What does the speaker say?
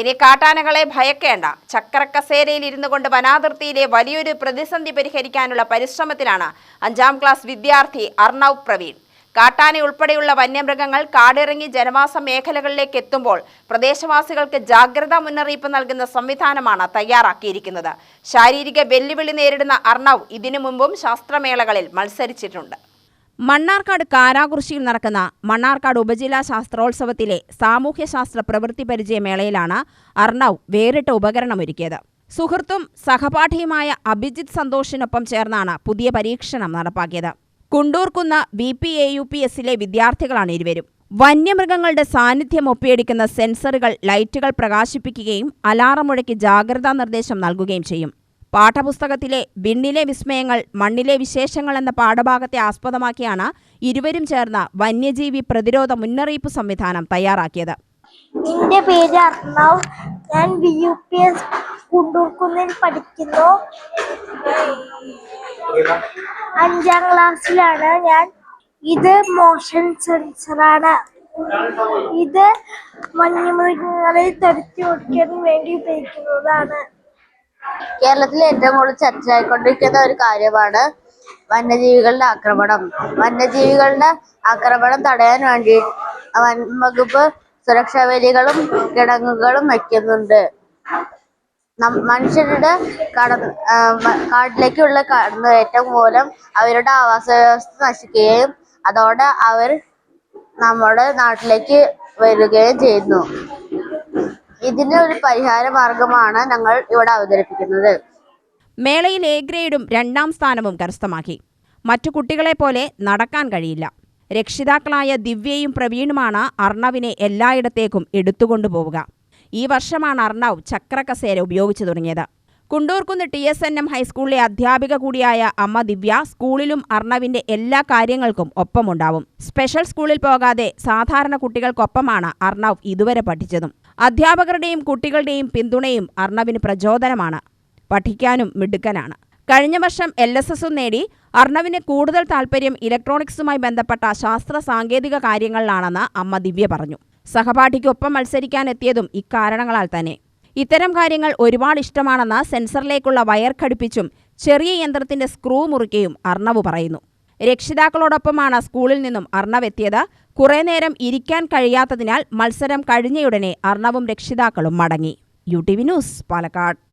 ഇനി കാട്ടാനകളെ ഭയക്കേണ്ട. ചക്രക്കസേരയിൽ ഇരുന്നു കൊണ്ട് വനാതിർത്തിയിലെ വലിയൊരു പ്രതിസന്ധി പരിഹരിക്കാനുള്ള പരിശ്രമത്തിലാണ് അഞ്ചാം ക്ലാസ് വിദ്യാർത്ഥി അർണവ് പ്രവീൺ. കാട്ടാന ഉൾപ്പെടെയുള്ള വന്യമൃഗങ്ങൾ കാടിറങ്ങി ജനവാസ മേഖലകളിലേക്ക് എത്തുമ്പോൾ പ്രദേശവാസികൾക്ക് ജാഗ്രതാ മുന്നറിയിപ്പ് നൽകുന്ന സംവിധാനമാണ് തയ്യാറാക്കിയിരിക്കുന്നത്. ശാരീരിക വെല്ലുവിളി നേരിടുന്ന അർണവ് ഇതിനു മുമ്പും ശാസ്ത്രമേളകളിൽ മത്സരിച്ചിട്ടുണ്ട്. മണ്ണാർക്കാട് കാരാകുറിശിയിൽ നടക്കുന്ന മണ്ണാർക്കാട് ഉപജില്ലാ ശാസ്ത്രോത്സവത്തിലെ സാമൂഹ്യശാസ്ത്ര പ്രവൃത്തി പരിചയ മേളയിലാണ് അർണവ് വേറിട്ട ഉപകരണമൊരുക്കിയത് സുഹൃത്തും സഹപാഠിയുമായ അഭിജിത്ത് സന്തോഷിനൊപ്പം ചേർന്നാണ് പുതിയ പരീക്ഷണം നടപ്പാക്കിയത്. Kundoorkunnu B P A U P എസിലെ വിദ്യാർത്ഥികളാണ് ഇരുവരും. വന്യമൃഗങ്ങളുടെ സാന്നിധ്യം ഒപ്പിയെടുക്കുന്ന സെൻസറുകൾ ലൈറ്റുകൾ പ്രകാശിപ്പിക്കുകയും അലാറം മുഴക്കി ജാഗ്രതാ നിർദ്ദേശം നൽകുകയും ചെയ്യും. പാഠപുസ്തകത്തിലെ വിണ്ണിലെ വിസ്മയങ്ങൾ മണ്ണിലെ വിശേഷങ്ങൾ എന്ന പാഠഭാഗത്തെ ആസ്പദമാക്കിയാണ് ഇരുവരും ചേർന്ന വന്യജീവി പ്രതിരോധ മുന്നറിയിപ്പ് സംവിധാനം തയ്യാറാക്കിയത്. എന്റെ പേര് അർണവ്. ഞാൻ ബി യു പി എസ് കുണ്ടൂർക്കുന്നിൽ പഠിക്കുന്നു. അഞ്ചാം ക്ലാസ്സിലാണ് ഞാൻ. ഇത് മോഷൻ സെൻസറാണ് ഇത് വന്യമൃഗങ്ങളെ തുരത്തി ഓടിക്കാൻ വേണ്ടി ഉപയോഗിക്കുന്നതാണ്. കേരളത്തിൽ ഏറ്റവും കൂടുതൽ ചർച്ചയായിക്കൊണ്ടിരിക്കുന്ന ഒരു കാര്യമാണ് വന്യജീവികളുടെ ആക്രമണം. വന്യജീവികളുടെ ആക്രമണം തടയാൻ വേണ്ടി വൻ വകുപ്പ് സുരക്ഷാ വേലികളും കിടങ്ങുകളും വയ്ക്കുന്നുണ്ട്. മനുഷ്യരുടെ കട കാട്ടിലേക്കുള്ള കടന്നുകയറ്റം മൂലം അവരുടെ ആവാസ വ്യവസ്ഥ നശിക്കുകയും അതോടെ അവർ നമ്മുടെ നാട്ടിലേക്ക് വരികയും ചെയ്യുന്നു. ഇതിന് ഒരു പരിഹാര മാർഗമാണ് ഞങ്ങൾ ഇവിടെ അവതരിപ്പിക്കുന്നത്. മേളയിൽ എ ഗ്രേഡും രണ്ടാം സ്ഥാനവും കരസ്ഥമാക്കി. മറ്റു കുട്ടികളെ പോലെ നടക്കാൻ കഴിയില്ല. രക്ഷിതാക്കളായ ദിവ്യയും പ്രവീണുമാണ് അർണവിനെ എല്ലായിടത്തേക്കും എടുത്തുകൊണ്ടുപോവുക ഈ വർഷമാണ് അർണവ് ചക്രകസേര ഉപയോഗിച്ചു തുടങ്ങിയത്. Kundoorkunnu T S N M ഹൈസ്കൂളിലെ അധ്യാപിക കൂടിയായ അമ്മ ദിവ്യ സ്കൂളിലും അർണവിന്റെ എല്ലാ കാര്യങ്ങൾക്കും ഒപ്പമുണ്ടാവും. സ്പെഷ്യൽ സ്കൂളിൽ പോകാതെ സാധാരണ കുട്ടികൾക്കൊപ്പമാണ് അർണവ് ഇതുവരെ പഠിച്ചതും. അധ്യാപകരുടെയും കുട്ടികളുടെയും പിന്തുണയും അർണവിന് പ്രചോദനമാണ്. പഠിക്കാനും മിടുക്കനാണ്. കഴിഞ്ഞ വർഷം എൽ എസ് എസും നേടി അർണവിന് കൂടുതൽ താൽപ്പര്യം ഇലക്ട്രോണിക്സുമായി ബന്ധപ്പെട്ട ശാസ്ത്ര സാങ്കേതിക കാര്യങ്ങളിലാണെന്ന് അമ്മ ദിവ്യ പറഞ്ഞു. സഹപാഠിക്കൊപ്പം മത്സരിക്കാനെത്തിയതും ഇക്കാരണങ്ങളാൽ തന്നെ. ഇത്തരം കാര്യങ്ങൾ ഒരുപാട് ഇഷ്ടമാണെന്ന് സെൻസറിലേക്കുള്ള വയർ ഘടിപ്പിച്ചും ചെറിയ യന്ത്രത്തിന്റെ സ്ക്രൂ മുറിക്കുകയും അർണവ് പറയുന്നു. രക്ഷിതാക്കളോടൊപ്പമാണ് സ്കൂളിൽ നിന്നും അർണവ് എത്തിയത്. കുറേ നേരം ഇരിക്കാൻ കഴിയാത്തതിനാൽ മത്സരം കഴിഞ്ഞയുടനെ അർണവും രക്ഷിതാക്കളും മടങ്ങി. U T V news Palakkad.